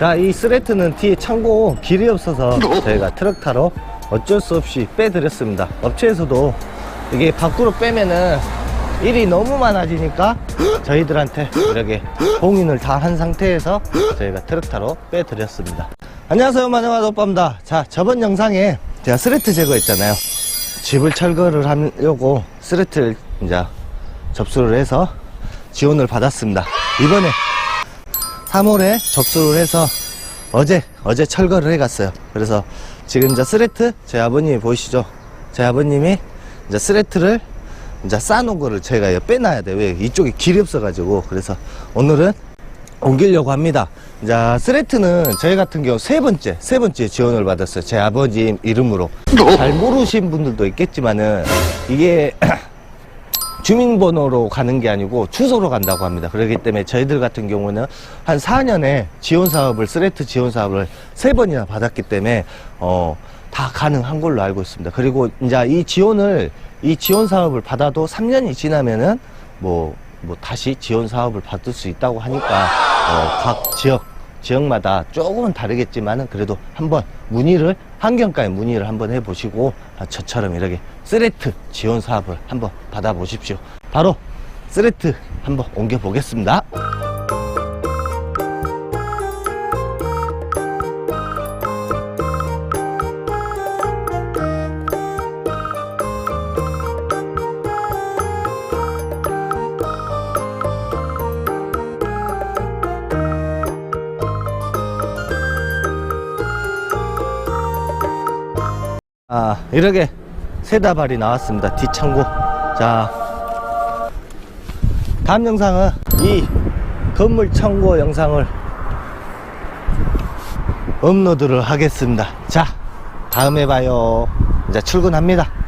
자, 이 스레트는 뒤에 창고 길이 없어서 저희가 트럭 타러 어쩔 수 없이 빼드렸습니다. 업체에서도 이게 밖으로 빼면은 일이 너무 많아지니까 저희들한테 이렇게 봉인을 다 한 상태에서 저희가 트럭 타러 빼드렸습니다. 안녕하세요, 마녀마 오빠입니다. 자, 저번 영상에 제가 스레트 제거했잖아요. 집을 철거를 하려고 스레트를 이제 접수를 해서 지원을 받았습니다. 이번에 3월에 접수를 해서 어제 어제 철거를 해갔어요. 그래서 지금 이제 스레트 제 아버님이 보이시죠? 제 아버님이 이제 스레트를 이제 쌓아놓은 거를 제가 빼놔야 돼요. 왜 이쪽에 길이 없어가지고 그래서 오늘은 옮기려고 합니다. 자, 스레트는 저희 같은 경우 세 번째, 세 번째 지원을 받았어요. 제 아버지 이름으로. 잘 모르신 분들도 있겠지만은, 이게, 주민번호로 가는 게 아니고 주소로 간다고 합니다. 그렇기 때문에 저희들 같은 경우는 한 4년에 지원 사업을, 스레트 지원 사업을 세 번이나 받았기 때문에, 어, 다 가능한 걸로 알고 있습니다. 그리고 이제 이 지원을, 이 지원 사업을 받아도 3년이 지나면은 뭐, 뭐 다시 지원 사업을 받을 수 있다고 하니까, 어, 각 지역, 지역마다 조금은 다르겠지만은 그래도 한번 문의를, 환경과에 문의를 한번 해보시고, 아, 저처럼 이렇게 스레트 지원 사업을 한번 받아보십시오. 바로 스레트 한번 옮겨보겠습니다. 아, 이렇게 세 다발이 나왔습니다. 뒷창고. 자, 다음 영상은 이 건물 창고 영상을 업로드를 하겠습니다. 자, 다음에 봐요. 이제 출근합니다.